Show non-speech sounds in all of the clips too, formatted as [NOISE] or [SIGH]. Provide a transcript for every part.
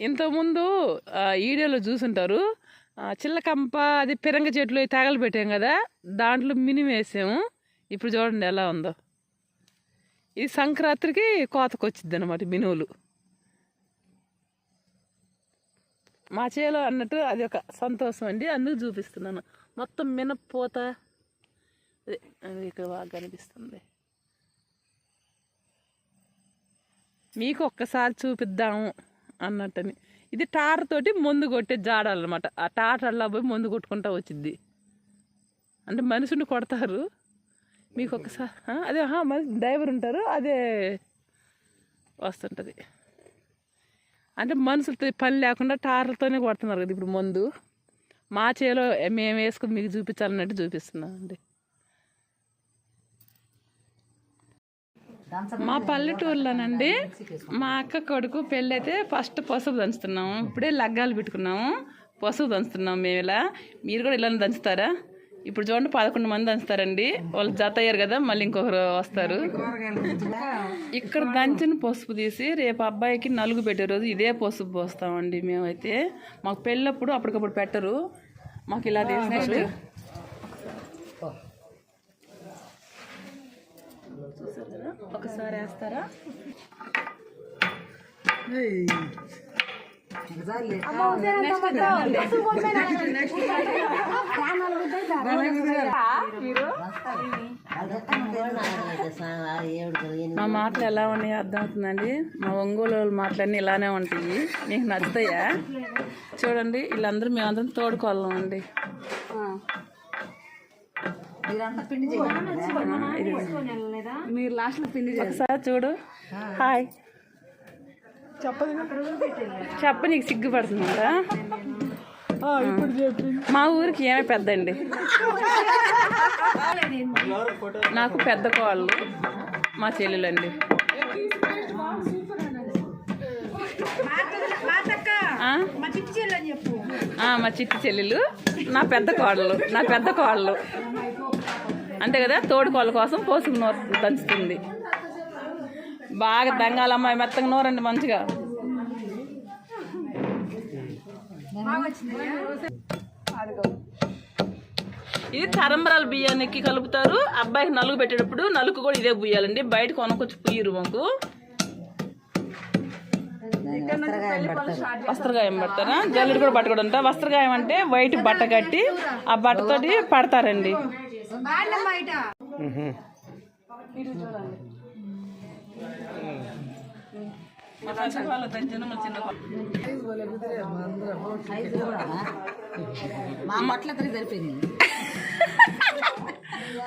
ఇంతకుముందు వీడియోలో ఈడియోలో చూసుంటారు చిల్లకంప అది పిరంగ చెట్లు తగలు పెట్టాం కదా దాంట్లో మినిమి వేసాము. ఇప్పుడు చూడండి ఎలా ఉందో. ఇది సంక్రాంతికి కోతకు వచ్చింది అనమాట మినువులు. మా చేలో అన్నట్టు అది ఒక సంతోషం అండి. అందుకు చూపిస్తున్నాను. మొత్తం మినప్పూత. అది ఇక్కడ బాగా కనిపిస్తుంది. మీకు ఒక్కసారి చూపిద్దాము. అన్నట్టని. ఇది టార్ తోటి మందు కొట్టే జాడాలన్నమాట ఆ టార్ అల్లా పోయి మందు కొట్టుకుంటా వచ్చింది అంటే మనుషుని కొడతారు. మీకు ఒకసారి అదే మనిషి డ్రైవర్ ఉంటారు అదే వస్తుంటుంది. అంటే మనుషులతో పని లేకుండా టార్లతోనే కొడుతున్నారు కదా ఇప్పుడు మందు. మా చేలో మేము వేసుకుని మీకు చూపించాలన్నట్టు చూపిస్తున్నాం అండి. మా పల్లెటూరులోనండి మా అక్క కొడుకు పెళ్ళి అయితే ఫస్ట్ పసుపు దంచుతున్నాము. ఇప్పుడే లగ్గాలు పెట్టుకున్నాము. పసుపు దంచుతున్నాము మేము ఇలా. మీరు కూడా ఇలా దంచుతారా? ఇప్పుడు చూడండి పదకొండు మంది దంచుతారండి. వాళ్ళు జత అయ్యారు కదా మళ్ళీ ఇంకొకరు వస్తారు. ఇక్కడ దంచిన పసుపు తీసి రేపు అబ్బాయికి నలుగు పెట్టే రోజు ఇదే పసుపు పోస్తామండి మేమైతే. మాకు పెళ్ళప్పుడు అప్పటికప్పుడు పెట్టరు. మాకు ఇలా తీసినట్టు చూసారు కదా ఒకసారి వేస్తారా? మా మాటలు ఎలా ఉన్నాయో అర్థమవుతుందండి మా ఒంగోలు వాళ్ళ మాటలన్నీ ఇలానే ఉంటాయి. మీకు నచ్చుతాయా? చూడండి వీళ్ళందరూ మేమందరం తోడుకోవాలం అండి. మీరు లాస్ట్లో పిండి ఒకసారి చూడు. హాయ్. చెప్ప నీకు సిగ్గుపడుతుందా? మా ఊరికి ఏమే పెద్ద అండి నాకు పెద్ద కోళ్ళు మా చెల్లెలండి. ఆ? ఆ, మా చిట్టి చెల్లెలు. నా పెద్ద కోడలు నా పెద్ద కోడలు అంతే కదా? తోడుకోళ్ళ కోసం పోసుకు నోరు దంచుతుంది. బాగా దంగాలమ్మాయి మెత్తగా నోరండి మంచిగా. ఇది తరంబరాల బియ్యానికి కలుపుతారు. అబ్బాయికి నలుగు పెట్టేటప్పుడు నలుగు కూడా ఇదే పుయ్యాలండి బయట కొనుక్కొచ్చి పుయ్యరు మాకు. వస్త్రగాయం పడతారా? జల్లెడ కూడా పట్టకూడదు వస్త్రగాయం అంటే వైట్ బట్ట కట్టి ఆ బట్టతోటి పడతారండి. మా సరిపోయింది.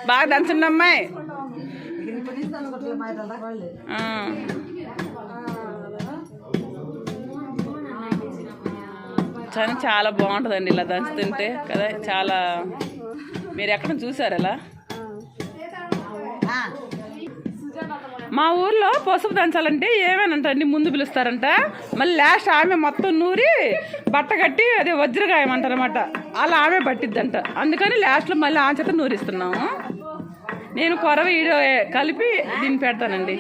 బాగా దంచండి అమ్మాయి. చాలా బాగుంటుందండి ఇలా దంచుతుంటే కదా? చాలా మీరు ఎక్కడ చూసారు ఎలా మా ఊర్లో పసుపు దంచాలంటే ఏమేనంటండి ముందు పిలుస్తారంట? మళ్ళీ లాస్ట్ ఆమె మొత్తం నూరి బట్ట కట్టి అదే వజ్రగాయం అంటారనమాట అలా ఆమె పట్టిద్దంట. అందుకని లాస్ట్లో మళ్ళీ ఆ చేత నూరిస్తున్నాము. నేను కొరవ కలిపి దీన్ని పెడతానండి.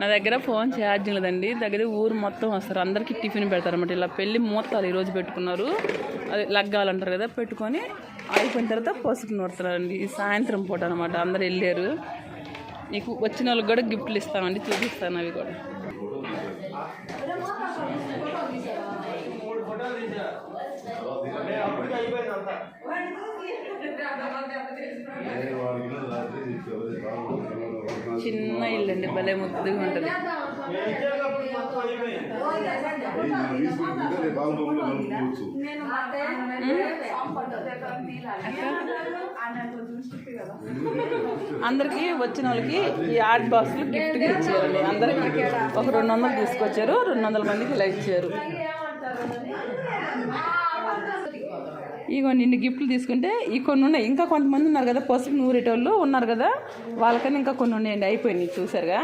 నా దగ్గర ఫోన్ ఛార్జింగ్ లేదండి. దగ్గర ఊరు మొత్తం వస్తారు. అందరికీ టిఫిన్ పెడతారు అనమాట ఇలా పెళ్ళి మూతాలు ఈరోజు పెట్టుకున్నారు. అది లగ్గాలు అంటారు కదా పెట్టుకొని అయిపోయిన తర్వాత పసుపు నూరుతారండి ఈ సాయంత్రం పూట అనమాట అందరు వెళ్ళారు. నీకు వచ్చిన వాళ్ళకి కూడా గిఫ్ట్లు ఇస్తామండి. చూపిస్తాను అవి కూడా. చిన్న భలే ముద్దుగా ఉంటుంది. అందరికి వచ్చిన వాళ్ళకి ఈ ఆర్ట్ బాక్స్లు గిఫ్ట్గా ఇచ్చారండి అందరికి ఒక రెండు వందలు తీసుకొచ్చారు రెండు వందల మందికి ఇలా ఇచ్చారు. ఇగో నిన్ను గిఫ్ట్లు తీసుకుంటే ఈ కొన్ని ఉన్నాయి. ఇంకా కొంతమంది ఉన్నారు కదా పసుపు నూరేటోళ్ళు ఉన్నారు కదా వాళ్ళకన్నా ఇంకా కొన్ని ఉన్నాయండి. అయిపోయినాయి చూసారుగా?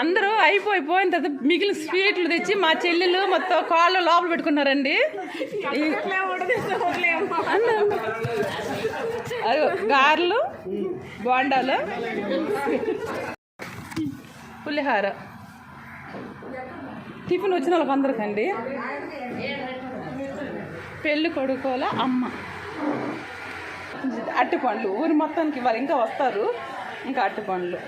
అందరూ అయిపోయి పోయిన తర్వాత మిగిలిన స్వీట్లు తెచ్చి మా చెల్లెలు మొత్తం కాళ్ళు లోపల పెట్టుకున్నారండి. గారెలు బోండాలు పులిహార. టిఫిన్ వచ్చిన వాళ్ళకి అందరికండి పెళ్ళి కొడుకోల అమ్మ. అట్టి పండ్లు. ఊరి మొత్తానికి వాళ్ళు ఇంకా వస్తారు. ఇంకా అట్టి పండ్లు.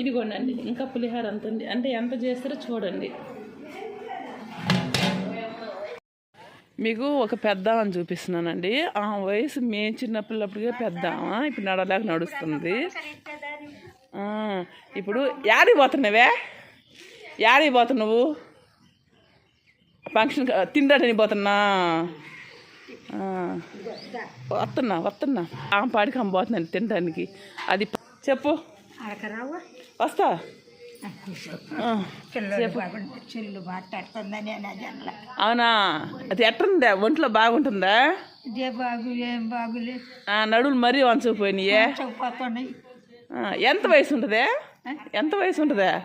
ఇదిగోండి ఇంకా పులిహార అంత ఉంది అంటే ఎంత చేస్తారో చూడండి. మీకు ఒక పెద్ద అని చూపిస్తున్నానండి. ఆ వయసు మేము చిన్నపిల్లప్పటికే పెద్ద ఇప్పుడు నడలేక నడుస్తుంది. ఇప్పుడు యాడికి పోతున్నావే? యాడికి పోతున్నావు? ఫంక్షన్ తిండని పోతున్నా? వస్తున్నా వస్తున్నా. ఆ పాడికి అమ్మ పోతున్నాను తినడానికి. అది చెప్పు. వస్తా. అవునా? అది ఎట్టుందా? ఒంట్లో బాగుంటుందా? నడువులు మరీ వంచకపోయినాయే. ఎంత వయసు ఉంటుందే ఎంత వయసు ఉంటుందా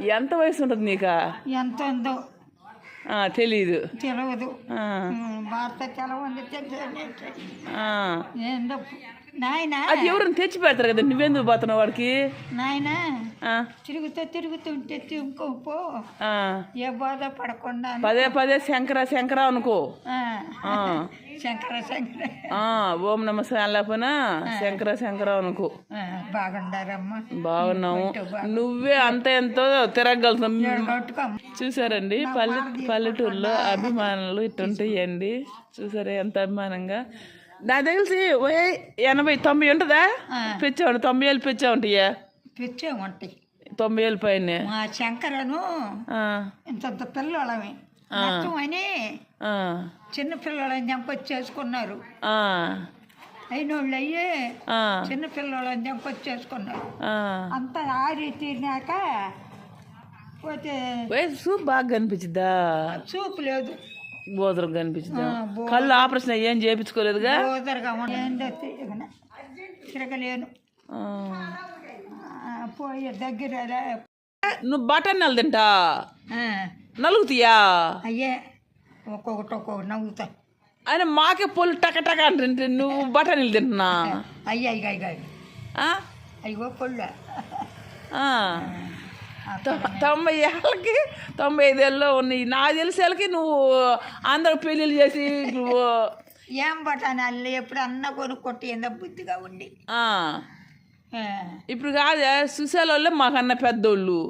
ఎంత వయసు ఉంటుంది నీకా? ఎంత ఉందో తెలీదు. తెలియదు భారత తెలవంది నాయన. అది ఎవరిని తెచ్చి పెడతారు కదా? నువ్వెందుకు పోతున్నావు వాడికి? నాయన. తిరుగుతూ తిరుగుతుంటే తిరుక్కో పో. ఆ. ఏ బాధ పడకుండా పదే పదే శంకర శంకర అనుకో. శంకర శంకర. ఆ, ఓం నమ లేకపోయినా శంకర శంకర అనుకో. బాగుండారమ్మా. బాగున్నాము నువ్వే అంత ఎంతో తిరగలుగుతాం చూసారండి? పల్లె పల్లెటూరులో అభిమానులు ఇట్టుంటాయండి చూసారా ఎంత అభిమానంగా. నాకు తెలిసి ఓ ఎనభై తొంభై ఉంటుందా? ఆ. పెంచామండి తొంభై ఏళ్ళు పెంచా ఉంటాయా? పిచ్చే ఉంటాయి. తొంభై ఏళ్ళ పైన. శంకరను ఇంత పిల్లలమే అని చిన్న పిల్లలని చంపొచ్చి చేసుకున్నారు. అయినోళ్ళు అయ్యి చిన్న పిల్లలని చంపొచ్చి చేసుకున్నారు. అంత ఆరి తీరినాక పోతే వయసు బాగా కనిపించిద్దా? చూపు లేదు. బోదరం బో- కళ్ళు ఆపరేషన్ ఏం చేయించుకోలేదుగా? తిరగలేను. పోయే దగ్గర నువ్వు బటన్ నెల తింటా నలుగుతాయా? అయ్యే. ఒక్కొక్కటి ఒక్కొక్కటి నవ్వుతా ఆయన మాకే పొల్లు టక టక అంటే నువ్వు బఠానీలు తింటున్నా? అయ్యి అయ్యి అయ్యి అయ్యి. పొళ్ళు తొంభై ఏళ్ళకి తొంభై ఐదేళ్ళలో ఉన్నాయి. నాకు తెలిసేళ్ళకి నువ్వు అందరు పెళ్ళిళ్ళు చేసి నువ్వు ఏం బటాని అల్లి ఎప్పుడు అన్న కొనుక్కొట్టి ఏందో బుద్ధిగా ఉండి. ఇప్పుడు కాదే సుశాలోళ్ళే మాకన్నా పెద్దోళ్ళు?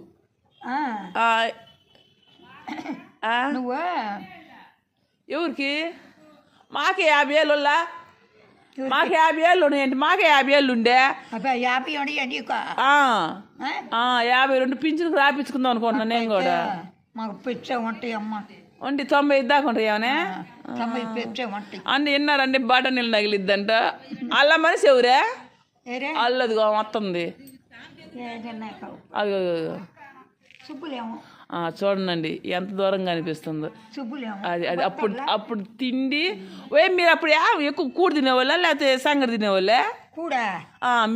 నువ్వు ఎవరికి? మాకే యాభై ఏళ్ళు మాకే యాభై ఏళ్ళు ఉన్నాయండి మాకే యాభై ఏళ్ళు ఉండే? యాభై ఉండి రెండు పింఛన్కి రాపించుకుందాం అనుకుంటున్నా నేను కూడా. మాకు పిచ్చే ఉంటాయి అమ్మ. వంటి తొంభై దాకా ఉంటాయి ఏమనే అన్ని విన్నారండి బటనీళ్ళు నగిలిద్దంట. అల్ల మనిషి ఎవరే? అల్లదిగో కావు. అది చూడండి ఎంత దూరంగా అనిపిస్తుందో. అది అది అప్పుడు అప్పుడు తిండి ఓ మీరు అప్పుడు ఎక్కువ కూడు తినేవాళ్ళ లేకపోతే సంగటి తినేవాళ్ళే? కూడా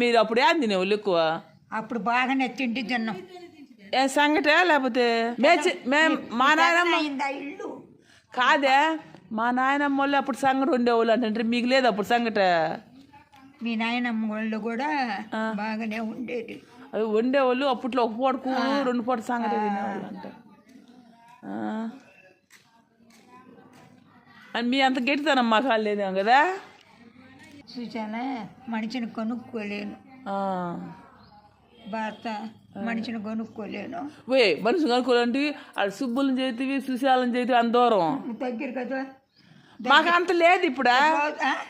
మీరు అప్పుడు యా తినేవాళ్ళు ఎక్కువ? అప్పుడు బాగానే తిండి తిన్నాం. ఏ సంగటే లేకపోతే? మేము మా నాయనమ్మ కాదే మా నాయనమ్మ వాళ్ళు అప్పుడు సంగటి ఉండేవాళ్ళు అంటే మీకు లేదు అప్పుడు సంగట? మీ నాయనమ్మ వాళ్ళు కూడా బాగానే ఉండేది. అవి వండేవాళ్ళు అప్పట్లో ఒక పూట కూడు రెండు పూట సంగటి తినేవాళ్ళు అంట. అని మీ అంత గట్టితనం మాకు లేదేమో కదా? చూసానా మనిషిని కొనుక్కోలేను. భర్త మనిషిని కొనుక్కోలేను. వే మనిషి కనుక్కోవాలంటే ఆడ సుబ్బులను చేతివి సుశాలను చేతివి అంత దూరం. దగ్గర కదా? మాకు అంత లేదు ఇప్పుడా?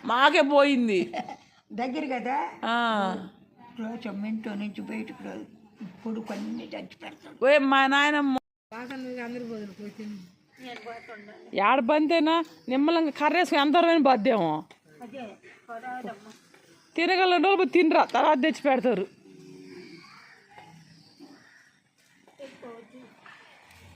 మాకే పోయింది. [LAUGHS] దగ్గర కదా? రోజు ఇంట్లో నుంచి బయటకు రాదు. ఇప్పుడు కొన్ని తెచ్చి పెడతాడు. మా నాయనమ్మ ఏడ బంతేనా? నిమ్మలంగా కర్రేసుకుని ఎంత దూరమైన బాధ్యమో అదే తినగల రోజు తినరా తర్వాత తెచ్చి పెడతారు.